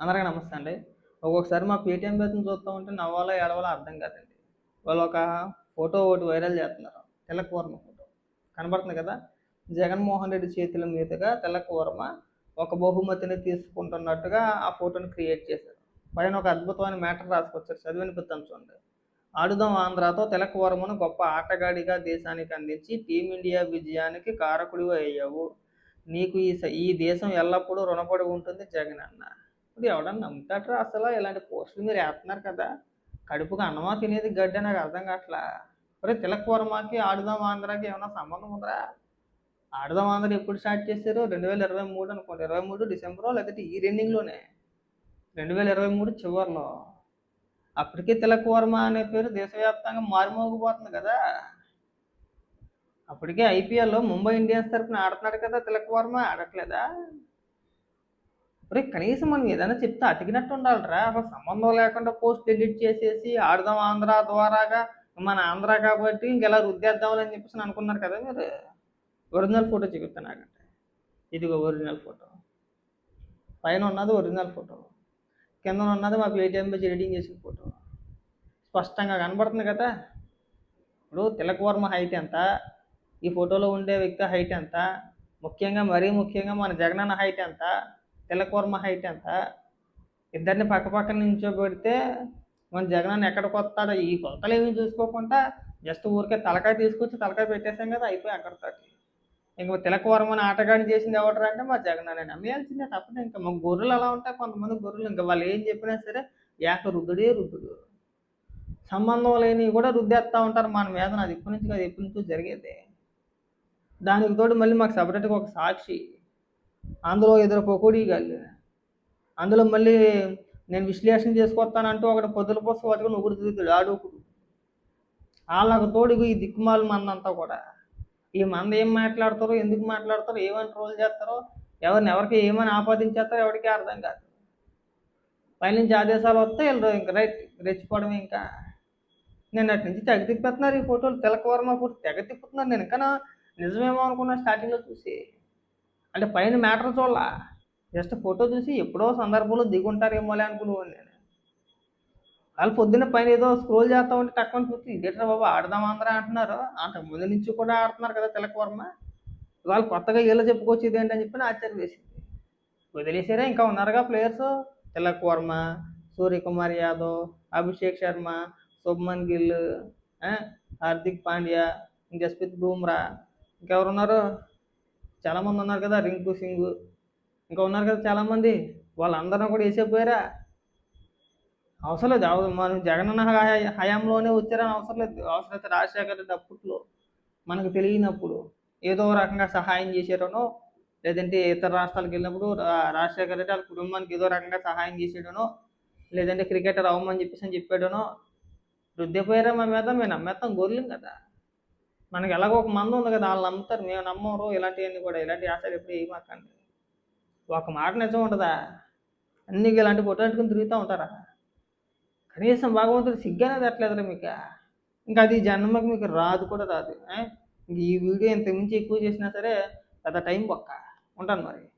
అందరికీ నమస్తే అండి. ఒక్కొక్కసారి మా పేటీఎం బెత్తుని చూస్తూ ఉంటే నవ్వాలో ఏడవాలో అర్థం కాదండి. వాళ్ళు ఒక ఫోటో ఒకటి వైరల్ చేస్తున్నారు. తెల్లకూరమ ఫోటో. కనబడుతుంది కదా? జగన్మోహన్ రెడ్డి చేతుల మీదుగా తెల్లకూరమ ఒక బహుమతిని తీసుకుంటున్నట్టుగా ఆ ఫోటోని క్రియేట్ చేశారు. పైన ఒక అద్భుతమైన మ్యాటర్ రాసుకొచ్చారు. చదివినిపిస్తాను చూడండి. ఆడుదాం ఆంధ్రాతో తెలకవరమును గొప్ప ఆటగాడిగా దేశానికి అందించి టీమిండియా విజయానికి కారకుడిగా అయ్యావు నీకు ఈ ఈ దేశం ఎల్లప్పుడూ రుణపడి ఉంటుంది జగన్ అన్న ఇప్పుడు ఎవడన్నా నమ్ముతాడ్రా అసలు? ఇలాంటి పోస్టులు మీరు వేస్తున్నారు కదా. కడుపుకు అన్నమా తినేది గడ్డి నాకు అర్థం కావట్లా. ఒరే తిలకవరమాకి ఆడుదాం ఆంధ్రాకి ఏమైనా సంబంధం ఉందా? ఆడుదాం ఆంధ్ర ఎప్పుడు స్టార్ట్ చేశారు? రెండు వేల ఇరవై మూడు అనుకోండి. ఇరవై మూడు డిసెంబరో లేకపోతే ఈ రెండింగ్లోనే? రెండు వేల ఇరవై మూడు చివరిలో. అప్పటికే తిలక్ వర్మ అనే పేరు దేశవ్యాప్తంగా మారుమోగిపోతుంది కదా. అప్పటికే ఐపీఎల్లో ముంబై ఇండియన్స్ తరఫున ఆడుతున్నాడు కదా తిలక్ వర్మ. ఆడట్లేదా? ఒరే కనీసం మనం ఏదైనా చెప్తే అతికినట్టు ఉండాలిరా. అసలు సంబంధం లేకుండా పోస్ట్ ఎడిట్ చేసేసి ఆడదాం ఆంధ్ర ద్వారాగా మన ఆంధ్ర కాబట్టి ఇంకెలా రుద్దేద్దామని చెప్పేసి అనుకున్నారు కదా మీరు? ఒరిజినల్ ఫోటో చూపిస్తాను నాకంటే ఇదిగో ఒరిజినల్ ఫోటో. పైన ఉన్నది ఒరిజినల్ ఫోటో. కింద ఉన్నది మా పేటిఎం పేజ్ ఎడిటింగ్ చేసిన ఫోటో. స్పష్టంగా కనబడుతుంది కదా? ఇప్పుడు తిలక్ వర్మ హైట్ ఎంత? ఈ ఫోటోలో ఉండే వ్యక్తి హైట్ ఎంత? ముఖ్యంగా మరీ ముఖ్యంగా మన జగనన్న హైట్ ఎంత? తిలకూర్మ హైట్ ఎంత? ఇద్దరిని పక్క పక్కన నించోబెడితే మన జగన్ ఎక్కడికి వస్తాడో ఈ కొలతలు ఏమీ చూసుకోకుండా జస్ట్ ఊరికే తలకాయ తీసుకొచ్చి తలకాయ పెట్టేసాం కదా అయిపోయి అక్కడతోటి ఇంక తిలక్ అని ఆటగాడిని చేసింది ఎవరు అంటే మా జగనన్న నమ్మేయాల్సిందే తప్పదు ఇంకా. మా గొర్రెలు అలా ఉంటాయి కొంతమంది గొర్రెలు. ఇంకా వాళ్ళు ఏం చెప్పినా సరే ఏక రుద్దుడే రుద్దుడు. సంబంధం లేనివి కూడా రుద్దేస్తూ ఉంటారు. మన మీద నాది ఇప్పటి నుంచి కాదు ఎప్పటి నుంచో జరిగేది. దానికి తోడు మళ్ళీ మాకు సపరేట్గా ఒక సాక్షి. అందులో ఇద్దరు అందులో మళ్ళీ నేను విశ్లేషణ చేసుకొస్తానంటూ ఒకటి పొద్దుల పోసు పట్టుకుని ఒకటి తిరుగుతాడు ఆడోకుడు వాళ్ళకు తోడుగు ఈ దిక్కుమాలు మందంతా కూడా. ఈ మంద ఏం మాట్లాడతారో ఎందుకు మాట్లాడతారో ఏమని ట్రోల్ చేస్తారో ఎవరిని ఎవరికి ఏమని ఆపాదించేస్తారో ఎవరికి అర్థం కాదు. పైనుంచి ఆదేశాలు వస్తే వీళ్ళు ఇంకా రైట్ రెచ్చిపోవడం ఇంకా. నేను అటు నుంచి తెగ తిప్పేస్తున్నారు ఈ ఫోటోలు తిలకవర్మ ఫోటో తెగ తిప్పుతున్నారు నేను. ఇంకా నిజమేమో అనుకున్నా స్టార్టింగ్లో చూసి. అంటే పైన మ్యాటర్ చూడాల జస్ట్ ఫోటో చూసి ఎప్పుడో సందర్భంలో దిగుంటారేమోలే అనుకునేవాడిని నేను. వాళ్ళు పొద్దున్న పైన ఏదో స్క్రోల్ చేస్తా ఉంటే తక్కువ చూసి ఇదేట్రా బాబు ఆడదాం అందరూ? అంటున్నారు. అంత ముందు నుంచి కూడా ఆడుతున్నారు కదా తిలకవర్మ వాళ్ళు కొత్తగా వీళ్ళు చెప్పుకొచ్చేది ఏంటని చెప్పి ఆశ్చర్యం వేసింది. వదిలేసారా? ఇంకా ఉన్నారుగా ప్లేయర్స్? తిలక్ వర్మ సూర్యకుమార్ యాదవ్ అభిషేక్ శర్మ శుభ్మన్ గిల్ హార్దిక్ పాండ్యా జస్ప్రీత్ బూమ్రా. ఇంకెవరున్నారు? చాలామంది ఉన్నారు కదా రింకు సింగ్. ఇంకా ఉన్నారు కదా చాలామంది. వాళ్ళందరూ కూడా వేసేపోయారా? అవసరం లేదు. మనం జగనన్న హయా- హయాంలోనే వచ్చారని అవసరం లేదు. అవసరం అయితే రాజశేఖర్ రెడ్డి అప్పట్లో మనకు తెలియనప్పుడు ఏదో రకంగా సహాయం చేశారనో లేదంటే ఇతర రాష్ట్రాలకు వెళ్ళినప్పుడు రాజశేఖర్ రెడ్డి వాళ్ళ కుటుంబానికి ఏదో రకంగా సహాయం చేసాడనో లేదంటే క్రికెటర్ అవ్వమని చెప్పేసి అని చెప్పాడనో రుద్దిపోయారా మా మీద? మేము నమ్మేస్తాం గొర్రెలం కదా. మనకి ఎలాగో ఒక మంది ఉంది కదా వాళ్ళు నమ్ముతారు మేము నమ్మరు ఇలాంటివన్నీ కూడా. ఇలాంటి ఆశలు ఎప్పుడు ఏమాకండి. ఒక మాట నిజం ఉండదా అన్ని ఇలాంటి ఫోటో పెట్టుకుని తిరుగుతూ ఉంటారా? కనీసం భగవంతుడు సిగ్గనేది ఎట్లేదురా మీకు. ఇంకా అది జన్మకి మీకు రాదు కూడా రాదు. ఇంక ఈ వీడియో ఇంత మించి ఎక్కువ చేసినా సరే పెద్ద టైం పక్క. ఉంటాను మరి.